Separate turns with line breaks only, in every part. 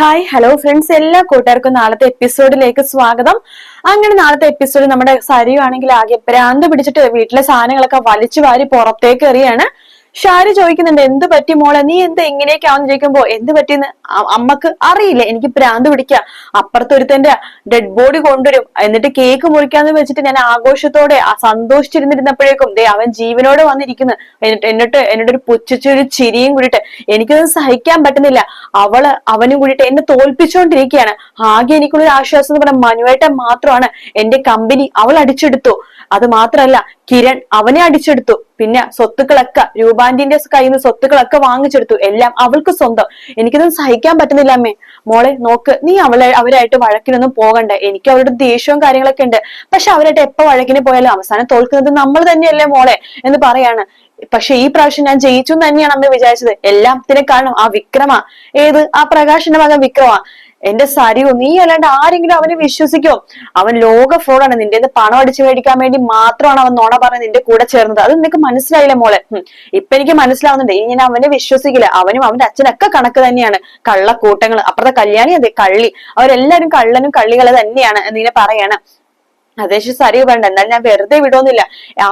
Hi hello friends എല്ലാ കൂട്ടുകാർക്കും നാളത്തെ എപ്പിസോഡിലേക്ക് സ്വാഗതം. അങ്ങനെ നാളത്തെ എപ്പിസോഡ് നമ്മുടെ സരിയാണെങ്കിൽ ആകെ ഭ്രാന്ത് പിടിച്ചിട്ട് വീട്ടിലെ സാധനങ്ങളൊക്കെ വലിച്ചു വാരി പുറത്തേക്ക് എറിയാണ്. ഷാരി ചോദിക്കുന്നുണ്ട് എന്ത് പറ്റി മോളെ? നീ എന്ത് എങ്ങനെയൊക്കെയാവെന്ന് ചോദിക്കുമ്പോ എന്ത് പറ്റിയെന്ന് അമ്മയ്ക്ക് അറിയില്ല. എനിക്ക് പ്രാന്ത് പിടിക്കുക അപ്പുറത്തൊരുത്തന്റെ ഡെഡ് ബോഡി കൊണ്ടുവരും. എന്നിട്ട് കേക്ക് മുറിക്കാന്ന് വെച്ചിട്ട് ഞാൻ ആഘോഷത്തോടെ സന്തോഷിച്ചിരുന്നിരുന്നപ്പോഴേക്കും ദേ അവൻ ജീവനോടെ വന്നിരിക്കുന്നു. എന്നിട്ട് എന്നിട്ട് എന്നോട് ഒരു പുച്ഛിച്ചൊരു ചിരിയും കൂടിയിട്ട് എനിക്കത് സഹിക്കാൻ പറ്റുന്നില്ല. അവൾ അവനും കൂടിയിട്ട് എന്നെ തോൽപ്പിച്ചുകൊണ്ടിരിക്കുകയാണ് ആകെ എനിക്കുള്ള ഒരു ആശ്വാസം എന്ന് പറഞ്ഞാൽ മനുവേട്ടൻ മാത്രമാണ്. എന്റെ കമ്പനി അവൾ അടിച്ചെടുത്തു. അത് മാത്രല്ല കിരൺ അവനെ അടിച്ചെടുത്തു. പിന്നെ സ്വത്തുക്കളൊക്കെ രൂപാന്റിന്റെ കയ്യിൽ നിന്ന് സ്വത്തുക്കളൊക്കെ വാങ്ങിച്ചെടുത്തു. എല്ലാം അവൾക്ക് സ്വന്തം. എനിക്കിതൊന്നും സഹിക്കാൻ പറ്റുന്നില്ല അമ്മേ. മോളെ നോക്ക് നീ അവളെ അവരായിട്ട് വഴക്കിനൊന്നും പോകണ്ട. എനിക്ക് അവരുടെ ദേഷ്യവും കാര്യങ്ങളൊക്കെ ഉണ്ട്. പക്ഷെ അവരായിട്ട് എപ്പോ വഴക്കിന് പോയാലും അവസാനം തോൽക്കുന്നത് നമ്മൾ തന്നെയല്ലേ മോളെ എന്ന് പറയാണ്. പക്ഷെ ഈ പ്രാവശ്യം ഞാൻ ജയിച്ചു തന്നെയാണ് അമ്മ വിചാരിച്ചത്. എല്ലാത്തിനും കാരണം ആ വിക്രമ. ഏത്? ആ പ്രകാശന്റെ മകൻ വിക്രമ. എന്റെ സരിയോ നീ അല്ലാണ്ട് ആരെങ്കിലും അവനെ വിശ്വസിക്കോ? അവൻ ലോക ഫ്രോഡാണ് നിന്റെ പണം അടിച്ചു മേടിക്കാൻ വേണ്ടി മാത്രമാണ് അവൻ നോണ പറഞ്ഞ് നിന്റെ കൂടെ ചേർന്നത്. അത് നിനക്ക് മനസ്സിലായില്ല മോളെ. ഇപ്പൊ എനിക്ക് മനസ്സിലാവുന്നുണ്ട്. ഇനി ഞാൻ അവനെ വിശ്വസിക്കില്ല. അവനും അവന്റെ അച്ഛനൊക്കെ കണക്ക് തന്നെയാണ്. കള്ളക്കൂട്ടങ്ങൾ അപ്പുറത്തെ കല്യാണി അതെ കള്ളി. അവരെല്ലാരും കള്ളനും കള്ളികളെ തന്നെയാണ് എന്നിങ്ങനെ പറയാണ്. അതേശ് സാരി വേണ്ട എന്നാലും ഞാൻ വെറുതെ വിടുന്നില്ല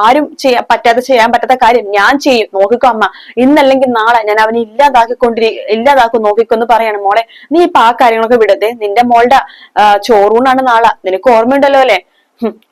ആരും ചെയ്യാൻ പറ്റാത്ത ചെയ്യാൻ പറ്റാത്ത കാര്യം ഞാൻ ചെയ്യും. നോക്കിക്കോ അമ്മ. ഇന്നല്ലെങ്കിൽ നാളെ ഞാൻ അവനെ ഇല്ലാതാക്കിക്കൊണ്ടിരി ഇല്ലാതാക്കും നോക്കിക്കോ എന്ന് പറയാണ്. മോളെ നീ ഇപ്പൊ ആ കാര്യങ്ങളൊക്കെ വിടതേ നിന്റെ മോളുടെ ചോറൂണാണ് നാളെ. നിനക്ക് ഓർമ്മയുണ്ടല്ലോ അല്ലെ?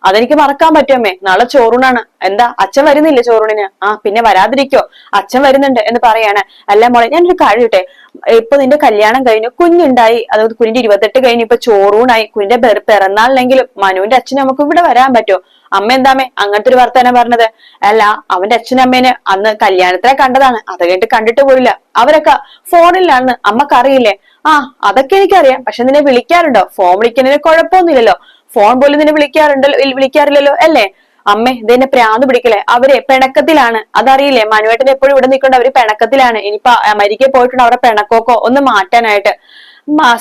അതെനിക്ക് മറക്കാൻ പറ്റുമേ നാളെ ചോറൂണാണ്. എന്താ അച്ഛൻ വരുന്നില്ല ചോറൂണിന്? ആ പിന്നെ വരാതിരിക്കോ. അച്ഛൻ വരുന്നുണ്ട് എന്ന് പറയാണ്. അല്ല മോളെ ഞാനൊരു കഴിയട്ടെ ഇപ്പൊ നിന്റെ കല്യാണം കഴിഞ്ഞു കുഞ്ഞുണ്ടായി. അതായത് കുഞ്ഞിന്റെ ഇരുപത്തെട്ട് കഴിഞ്ഞു ഇപ്പൊ ചോറൂണായി. കുഞ്ഞിന്റെ പിറ- പിറന്നാളിലെങ്കിലും മനുവിന്റെ അച്ഛൻ നമുക്ക് ഇവിടെ വരാൻ പറ്റുമോ? അമ്മ എന്താമേ അങ്ങനത്തെ ഒരു വർത്തമാനം പറഞ്ഞത്? അല്ല അവന്റെ അച്ഛനും അമ്മേനെ അന്ന് കല്യാണത്തിനെ കണ്ടതാണ്. അത് കഴിഞ്ഞിട്ട് കണ്ടിട്ട് പോയില്ല. അവരൊക്കെ ഫോണിലാണ് അമ്മക്കറിയില്ലേ? ആ അതൊക്കെ എനിക്കറിയാം. പക്ഷെ നിന്നെ വിളിക്കാറുണ്ടോ? ഫോൺ വിളിക്കുന്നതിന് കുഴപ്പമൊന്നുമില്ലല്ലോ. ഫോൺ പോലും നിന്നെ വിളിക്കാറുണ്ടല്ലോ വിളിക്കാറില്ലല്ലോ അല്ലേ? അമ്മേ ഇതെന്നെ പ്രാന്ത് പിടിക്കലേ അവർ പിണക്കത്തിലാണ്. അതറിയില്ലേ മനുവേട്ടൻ എപ്പോഴും ഇവിടെ നിൽക്കേണ്ട അവർ പിണക്കത്തിലാണ്. ഇനിയിപ്പൊ അമേരിക്കയിൽ പോയിട്ടുണ്ട് അവരുടെ പിണക്കോക്കോ? ഒന്ന് മാറ്റാനായിട്ട്.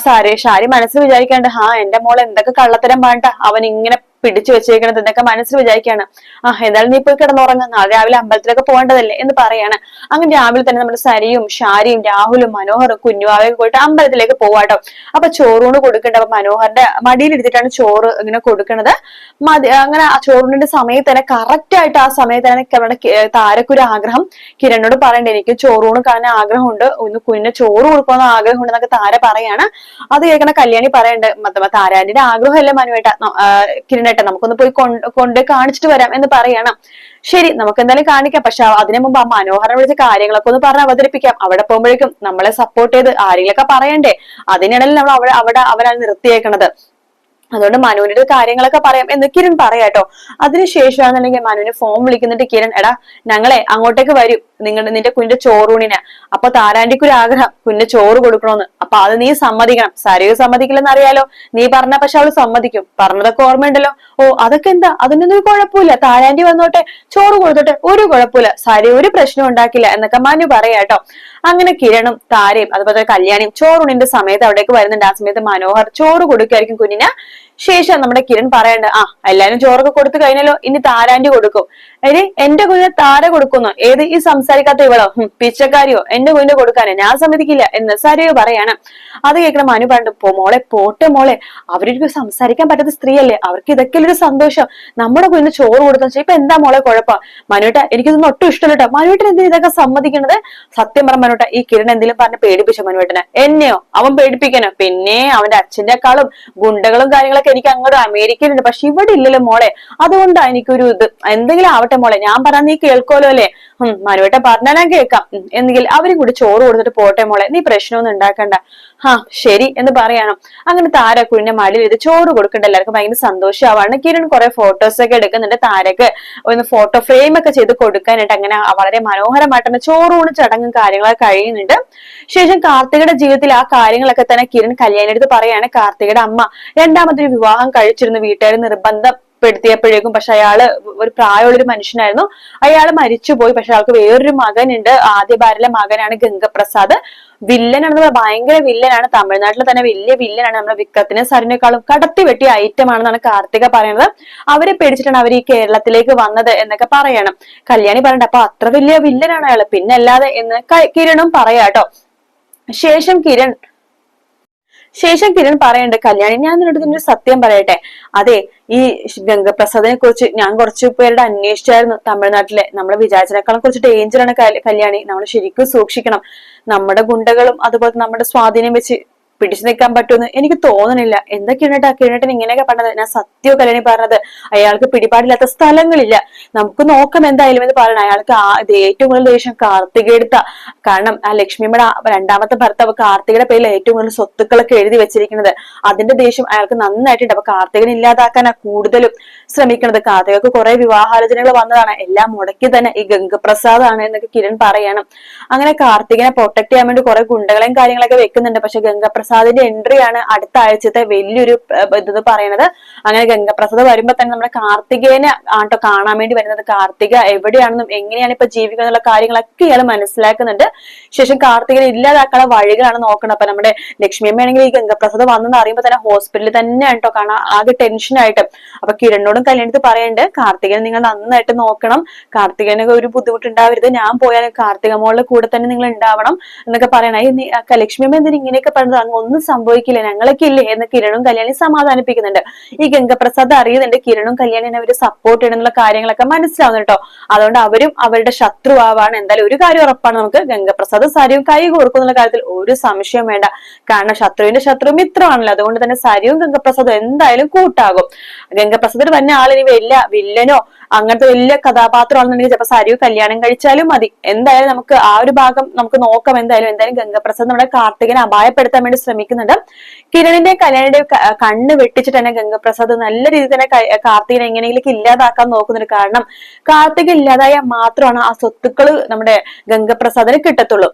സാരി ഷാരി മനസ്സിൽ വിചാരിക്കാണ്ട് ഹാ എന്റെ മോൾ എന്തൊക്കെ കള്ളത്തരം പാണ്ട. അവൻ ഇങ്ങനെ പിടിച്ചു വെച്ചേക്കണത് എന്നൊക്കെ മനസ്സിൽ വിചാരിക്കുകയാണ്. ആ എന്തായാലും നീ പോയി കിടന്നുറങ്ങുക നാളെ രാവിലെ അമ്പലത്തിലൊക്കെ പോകേണ്ടതല്ലേ എന്ന് പറയാണ്. അങ്ങനെ രാവിലെ തന്നെ നമ്മുടെ സരിയും ഷാരിയും രാഹുലും മനോഹറും കുഞ്ഞുവാവയൊക്കെ പോയിട്ട് അമ്പലത്തിലേക്ക് പോവാട്ടോ. അപ്പൊ ചോറൂണ് കൊടുക്കേണ്ട. അപ്പൊ മനോഹറിന്റെ മടിയിലെടുത്തിട്ടാണ് ചോറ് ഇങ്ങനെ കൊടുക്കണത്. മതി അങ്ങനെ ആ ചോറിന്റെ സമയത്ത് തന്നെ കറക്റ്റ് ആയിട്ട് ആ സമയത്ത് തന്നെ നമ്മുടെ താരക്കൊരു ആഗ്രഹം. കിരണിനോട് പറയണ്ട എനിക്ക് ചോറൂണ് കാണാൻ ആഗ്രഹമുണ്ട്. ഒന്ന് കുഞ്ഞിന് ചോറ് കൊടുക്കണമെന്ന് ആഗ്രഹമുണ്ട് എന്നൊക്കെ താര പറയാണ്. അത് കേൾക്കണ കല്യാണി പറയണ്ട് താരാന്റെ ആഗ്രഹമല്ലേ മനുവേട്ട? കിരണേട്ട നമുക്കൊന്ന് പോയി കൊണ്ട് കൊണ്ട് കാണിച്ചിട്ട് വരാം എന്ന് പറയണം. ശരി നമുക്ക് എന്തായാലും കാണിക്കാം. പക്ഷെ അതിനു മുമ്പ് ആ മനോഹരം വിളിച്ച കാര്യങ്ങളൊക്കെ ഒന്ന് പറഞ്ഞ് അവതരിപ്പിക്കാം. അവിടെ പോകുമ്പോഴേക്കും നമ്മളെ സപ്പോർട്ട് ചെയ്ത് ആരെങ്കിലൊക്കെ പറയണ്ടേ? അതിനിടയിൽ നമ്മൾ അവിടെ അവിടെ അവരാണ് നിർത്തിയേക്കണത്. അതുകൊണ്ട് മനുവിന്റെ കാര്യങ്ങളൊക്കെ പറയാം എന്ന് കിരൺ പറയാട്ടോ അതിനുശേഷമാണെന്നുണ്ടെങ്കിൽ മനുവിന് ഫോൺ വിളിക്കുന്നിട്ട് കിരൺ. എടാ ഞങ്ങളെ അങ്ങോട്ടേക്ക് വരും. നിങ്ങളുടെ നിന്റെ കുഞ്ഞിന്റെ ചോറൂണിന്. അപ്പൊ താരാണ്ടിക്ക് ഒരു ആഗ്രഹം. കുഞ്ഞിന്റെ ചോറ് കൊടുക്കണോന്ന്. അപ്പൊ അത് നീ സമ്മതിക്കണം. സരയു സമ്മതിക്കില്ലെന്ന് അറിയാലോ നീ പറഞ്ഞ പക്ഷെ അവൾ സമ്മതിക്കും. പറഞ്ഞതൊക്കെ ഓർമ്മയുണ്ടല്ലോ. ഓ അതൊക്കെ എന്താ? അതിനൊന്നും ഒരു കുഴപ്പമില്ല. താരാണ്ടി വന്നോട്ടെ ചോറ് കൊടുത്തോട്ടെ ഒരു കുഴപ്പമില്ല. സരയു ഒരു പ്രശ്നം ഉണ്ടാക്കില്ല എന്നൊക്കെ മനു പറയാട്ടോ അങ്ങനെ കിരണും താരയും അതുപോലെ കല്യാണിയും ചോറുണിന്റെ സമയത്ത് അവിടേക്ക് വരുന്നുണ്ട്. ആ സമയത്ത് മനോഹർ ചോറ് കൊടുക്കുമായിരിക്കും കുഞ്ഞിന്. ശേഷം നമ്മുടെ കിരൺ പറയണ്ട ആ എല്ലാരും ചോറൊക്കെ കൊടുത്തു കഴിഞ്ഞല്ലോ ഇനി താരാന്റി കൊടുക്കും. അതിന് എന്റെ കുഞ്ഞിന് താര കൊടുക്കുന്നു. ഏത് ഈ സംസാരിക്കാത്ത ഇവളോ? പിച്ചക്കാരിയോ? എന്റെ കുഞ്ഞിന് കൊടുക്കാനോ? ഞാൻ സമ്മതിക്കില്ല എന്ന് സരയോ പറയാണ്. അത് കേൾക്കണം മനു പറഞ്ഞു പോ മോളെ പോട്ടെ മോളെ. അവരൊരു സംസാരിക്കാൻ പറ്റാത്ത സ്ത്രീയല്ലേ. അവർക്ക് ഇതൊക്കെ ഒരു സന്തോഷം. നമ്മുടെ കുഞ്ഞിന് ചോറ് കൊടുത്തു ഇപ്പൊ എന്താ മോളെ കുഴപ്പം? മനുവേട്ട എനിക്കിതൊന്നും ഒട്ടും ഇഷ്ടമല്ലോ മനുവേട്ടൻ എന്തിനാ ഇതൊക്കെ സമ്മതിക്കുന്നത് സത്യം പറ മനുവേട്ട ഈ കിരൺ എന്തെങ്കിലും പറഞ്ഞ് പേടിപ്പിച്ച മനുവേട്ടനെ? എന്നെയോ? അവൻ പേടിപ്പിക്കാനോ? പിന്നെ അവന്റെ അച്ഛന്റെ അച്ഛന്റെക്കാളും ഗുണ്ടകളും കാര്യങ്ങളൊക്കെ എനിക്ക് അങ്ങോട്ട് അമേരിക്കയിലുണ്ട്. പക്ഷെ ഇവിടെ ഇല്ലല്ലോ മോളെ. അതുകൊണ്ടാ എനിക്കൊരു ഇത്. എന്തെങ്കിലും ആവട്ടെ മോളെ. ഞാൻ പറഞ്ഞ നീ കേൾക്കോലോ അല്ലേ? മനുവേട്ട പറഞ്ഞാൽ ഞാൻ കേൾക്കാം. എന്തെങ്കിലും അവരും കൂടി ചോറ് കൊടുത്തിട്ട് പോട്ടെ മോളെ. നീ പ്രശ്നമൊന്നും ഉണ്ടാക്കണ്ട. ഹാ ശരി എന്ന് പറയണം. അങ്ങനെ താര കുഴിഞ്ഞ മടിയിൽ ഇത് ചോറ് കൊടുക്കണ്ട. എല്ലാവർക്കും ഭയങ്കര സന്തോഷമാവാണ്. കിരൺ കുറെ ഫോട്ടോസ് ഒക്കെ എടുക്കുന്നുണ്ട് താരക്ക്. ഒന്ന് ഫോട്ടോ ഫ്രെയിം ഒക്കെ ചെയ്ത് കൊടുക്കാനായിട്ട് അങ്ങനെ വളരെ മനോഹരമായിട്ട് തന്നെ ചോറൂണ് ചടങ്ങും കാര്യങ്ങളൊക്കെ കഴിയുന്നുണ്ട്. ശേഷം കാർത്തികയുടെ ജീവിതത്തിൽ ആ കാര്യങ്ങളൊക്കെ തന്നെ കിരൺ കല്യാണിയെടുത്ത് പറയാണ്. കാർത്തികയുടെ അമ്മ രണ്ടാമതൊരു വിവാഹം കഴിച്ചിരുന്ന വീട്ടുകാർ നിർബന്ധം. പെടുത്തിയപ്പോഴേക്കും പക്ഷെ അയാൾ ഒരു പ്രായമുള്ള ഒരു മനുഷ്യനായിരുന്നു. അയാൾ മരിച്ചുപോയി. പക്ഷെ അയാൾക്ക് വേറൊരു മകനുണ്ട്. ആദ്യ ഭാര്യയിലെ മകനാണ് ഗംഗപ്രസാദ്. വില്ലനാണെന്ന് പറഞ്ഞാൽ ഭയങ്കര വില്ലനാണ്. തമിഴ്നാട്ടിൽ തന്നെ വലിയ വില്ലനാണ് നമ്മുടെ വിക്രത്തിനെ സരിനേക്കാളും കടത്തി വെട്ടിയ ഐറ്റം ആണെന്നാണ് കാർത്തിക പറയുന്നത്. അവരെ പേടിച്ചിട്ടാണ് അവർ ഈ കേരളത്തിലേക്ക് വന്നത് എന്നൊക്കെ പറയണം. കല്യാണി പറയണ്ട അപ്പൊ അത്ര വലിയ വില്ലനാണ് അയാൾ. പിന്നെ അല്ലാതെ എന്ന് കിരണും പറയാട്ടോ ശേഷം കിരൺ ശേഷം കിരൺ പറയണ്ട് കല്യാണി ഞാൻ നിന്നോട് സത്യം പറയട്ടെ. അതെ ഈ ഗംഗപ്രസാദിനെ കുറിച്ച് ഞാൻ കുറച്ച് പേരുടെ അന്വേഷിച്ചായിരുന്നു തമിഴ്നാട്ടിലെ. നമ്മളെ വിചാരിച്ചതിനേക്കാളും കുറച്ച് ഡേഞ്ചറാണ് കല്യാണി. നമ്മൾ ശരിക്കും സൂക്ഷിക്കണം. നമ്മുടെ ഗുണ്ടകളും അതുപോലെ നമ്മുടെ സ്വാധീനം വെച്ച് പിടിച്ചു നിൽക്കാൻ പറ്റുമെന്ന് എനിക്ക് തോന്നണില്ല. എന്താ കിരണേട്ടാ കിരണേട്ടൻ ഇങ്ങനെയൊക്കെ പറഞ്ഞത്? ഞാൻ സത്യോ കല്യാണി പറഞ്ഞത് അയാൾക്ക് പിടിപാടില്ലാത്ത സ്ഥലങ്ങളില്ല. നമുക്ക് നോക്കാം എന്തായാലും എന്ന് പറയണം അയാൾക്ക് ഏറ്റവും കൂടുതൽ ദേഷ്യം കാർത്തികയെടുത്ത കാരണം ആ ലക്ഷ്മിയുടെ രണ്ടാമത്തെ ഭർത്താവ് കാർത്തികയുടെ പേരിൽ ഏറ്റവും കൂടുതൽ സ്വത്തുക്കളൊക്കെ എഴുതി വെച്ചിരിക്കുന്നത്. അതിന്റെ ദേഷ്യം അയാൾക്ക് നന്നായിട്ടുണ്ട്. അപ്പൊ കാർത്തികനെ ഇല്ലാതാക്കാനാ കൂടുതലും ശ്രമിക്കുന്നത്. കാർത്തികക്ക് കുറെ വിവാഹാലോചനകൾ വന്നതാണ്. എല്ലാം മുടക്കി തന്നെ ഈ ഗംഗപ്രസാദാണ് എന്നൊക്കെ കിരൺ പറയണം. അങ്ങനെ കാർത്തികനെ പ്രൊട്ടക്ട് ചെയ്യാൻ വേണ്ടി കുറെ ഗുണ്ടകളെയും കാര്യങ്ങളൊക്കെ വെക്കുന്നുണ്ട്. പക്ഷെ ഗംഗപ്രസാദിന്റെ എൻട്രി ആണ് അടുത്ത ആഴ്ചത്തെ വലിയൊരു ഇതെന്ന് ഇത് പറയുന്നത് അങ്ങനെ ഗംഗപ്രസാദ് വരുമ്പോ തന്നെ നമ്മുടെ കാർത്തികേനെ ആട്ടോ കാണാൻ വേണ്ടി വരുന്നത്. കാർത്തിക എവിടെയാണെന്നും എങ്ങനെയാണ് ഇപ്പൊ ജീവിക്കുക എന്നുള്ള കാര്യങ്ങളൊക്കെ ഇയാൾ മനസ്സിലാക്കുന്നുണ്ട്. ശേഷം കാർത്തികനെ ഇല്ലാതാക്കാനുള്ള വഴികളാണ് നോക്കുന്നത് അപ്പൊ നമ്മുടെ ലക്ഷ്മി അമ്മയാണെങ്കിൽ ഈ ഗംഗപ്രസാദ് വന്നെന്ന് അറിയുമ്പോൾ തന്നെ ഹോസ്പിറ്റലിൽ തന്നെ ആട്ടോ കാണാൻ ആകെ ടെൻഷനായിട്ട് അപ്പൊ കിരണിനോടും കല്യാണത്തിൽ പറയുന്നുണ്ട് കാർത്തികനെ നിങ്ങൾ നന്നായിട്ട് നോക്കണം. കാർത്തികന് ഒരു ബുദ്ധിമുട്ടുണ്ടാവരുത്. ഞാൻ പോയാൽ കാർത്തിക മോളുടെ കൂടെ തന്നെ നിങ്ങൾ ഉണ്ടാവണം എന്നൊക്കെ പറയണേ ലക്ഷ്മി അമ്മ എന്തിനാ ഇങ്ങനെയൊക്കെ പറഞ്ഞത്? ഒന്നും സംഭവിക്കില്ല. ഞങ്ങളൊക്കെ ഇല്ലേ എന്ന് കിരണും കല്യാണി സമാധാനിപ്പിക്കുന്നുണ്ട്. ഈ ഗംഗപ്രസാദ് അറിയുന്നുണ്ട് കിരണും കല്യാണിനെ അവർ സപ്പോർട്ട് ചെയ്യണമെന്നുള്ള കാര്യങ്ങളൊക്കെ മനസ്സിലാവുന്നു കേട്ടോ. അതുകൊണ്ട് അവരും അവരുടെ ശത്രു ആവാണ് എന്തായാലും ഒരു കാര്യം ഉറപ്പാണ് നമുക്ക്. ഗംഗപ്രസാദ് സാരിയും കൈ കോർക്കുന്നുള്ള കാര്യത്തിൽ ഒരു സംശയം വേണ്ട. കാരണം ശത്രുവിന്റെ ശത്രു മിത്രമാണല്ലോ. അതുകൊണ്ട് തന്നെ സാരിയും ഗംഗപ്രസാദും എന്തായാലും കൂട്ടാകും. ഗംഗപ്രസാദ് തന്നെ ആളിനി വലിയ വില്ലനോ അങ്ങനത്തെ വലിയ കഥാപാത്രമാണെന്നുണ്ടെങ്കിൽ ചിലപ്പോൾ സാരിയും കല്യാണം കഴിച്ചാലും മതി. എന്തായാലും നമുക്ക് ആ ഒരു ഭാഗം നമുക്ക് നോക്കാം. എന്തായാലും എന്തായാലും ഗംഗപ്രസാദ് നമ്മുടെ കാർത്തികനെ അപായപ്പെടുത്താൻ വേണ്ടി ശ്രമിക്കുന്നുണ്ട്. കിരണിന്റെ കല്യാണിന്റെ കണ്ണ് വെട്ടിച്ചിട്ട് തന്നെ ഗംഗപ്രസാദ് നല്ല രീതിയിൽ തന്നെ കാർത്തികനെ എങ്ങനെയെങ്കിലും ഇല്ലാതാക്കാൻ നോക്കുന്നുണ്ട് കാരണം കാർത്തിക ഇല്ലാതായാൽ മാത്രമാണ് ആ സ്വത്തുക്കൾ നമ്മുടെ ഗംഗപ്രസാദിന് കിട്ടത്തുള്ളൂ.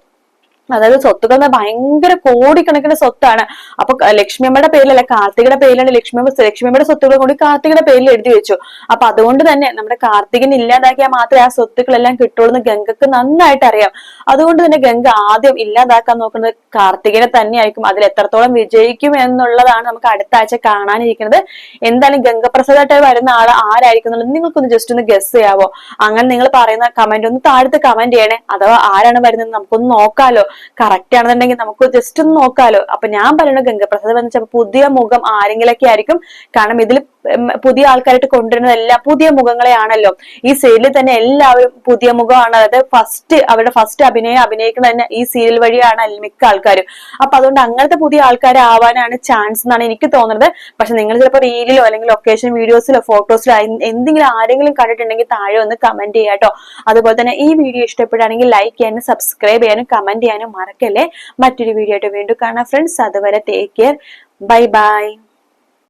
അതായത് സ്വത്തുക്കൾ എന്ന് ഭയങ്കര കോടിക്കണക്കിന് സ്വത്താണ്. അപ്പൊ ലക്ഷ്മിയമ്മയുടെ പേരിലല്ല കാർത്തികയുടെ പേരിലാണ് ലക്ഷ്മിയമ്മ ലക്ഷ്മിയമ്മയുടെ സ്വത്തുക്കൾ കൊണ്ട് കാർത്തികയുടെ പേരിൽ എഴുതി വെച്ചു. അപ്പൊ അതുകൊണ്ട് തന്നെ നമ്മുടെ കാർത്തികൻ ഇല്ലാതാക്കിയാൽ മാത്രമേ ആ സ്വത്തുക്കളെല്ലാം കിട്ടുള്ളൂ എന്ന് ഗംഗക്ക് നന്നായിട്ട് അറിയാം. അതുകൊണ്ട് തന്നെ ഗംഗ ആദ്യം ഇല്ലാതാക്കാൻ നോക്കുന്നത് കാർത്തികനെ തന്നെയായിരിക്കും. അതിൽ എത്രത്തോളം വിജയിക്കും എന്നുള്ളതാണ് നമുക്ക് അടുത്ത ആഴ്ച കാണാനിരിക്കുന്നത്. എന്തായാലും ഗംഗപ്രസാദായിട്ട് വരുന്ന ആൾ ആരായിരിക്കും എന്നുള്ളത് നിങ്ങൾക്കൊന്ന് ജസ്റ്റ് ഒന്ന് ഗസ് ചെയ്യാവോ? അങ്ങനെ നിങ്ങൾ പറയുന്ന കമന്റ് ഒന്ന് താഴത്ത് കമന്റ് ചെയ്യണേ. അഥവാ ആരാണ് വരുന്നത് നമുക്കൊന്ന് നോക്കാലോ. കറക്റ്റ് ആണെന്നുണ്ടെങ്കിൽ നമുക്ക് ജസ്റ്റ് ഒന്ന് നോക്കാലോ. അപ്പൊ ഞാൻ പറയുന്നത് ഗംഗപ്രസാദ് എന്ന് വെച്ചാൽ പുതിയ മുഖം ആരെങ്കിലൊക്കെ ആയിരിക്കും. കാരണം ഇതിൽ പുതിയ ആൾക്കാരായിട്ട് കൊണ്ടുവരുന്നത് എല്ലാ പുതിയ മുഖങ്ങളെയാണല്ലോ. ഈ സീരിയലിൽ തന്നെ എല്ലാവരും പുതിയ മുഖമാണ്. അതായത് ഫസ്റ്റ് അവരുടെ ഫസ്റ്റ് അഭിനയം അഭിനയിക്കുന്നത് തന്നെ ഈ സീരിയൽ വഴിയാണ് മിക്ക ആൾക്കാരും. അപ്പൊ അതുകൊണ്ട് അങ്ങനത്തെ പുതിയ ആൾക്കാരാവാനാണ് ചാൻസ് എന്നാണ് എനിക്ക് തോന്നുന്നത്. പക്ഷെ നിങ്ങൾ ചിലപ്പോൾ റീലിലോ അല്ലെങ്കിൽ ലൊക്കേഷൻ വീഡിയോസിലോ ഫോട്ടോസിലോ എന്തെങ്കിലും ആരെങ്കിലും കണ്ടിട്ടുണ്ടെങ്കിൽ താഴെ ഒന്ന് കമന്റ് ചെയ്യാട്ടോ. അതുപോലെ തന്നെ ഈ വീഡിയോ ഇഷ്ടപ്പെടുകയാണെങ്കിൽ ലൈക്ക് ചെയ്യാനും സബ്സ്ക്രൈബ് ചെയ്യാനും കമന്റ് ചെയ്യാനും മറക്കല്ലേ? മറ്റൊരു വീഡിയോ ആയിട്ട് വീണ്ടും കാണാം ഫ്രണ്ട്സ് അതുവരെ ടേക്ക് കെയർ ബൈ ബൈ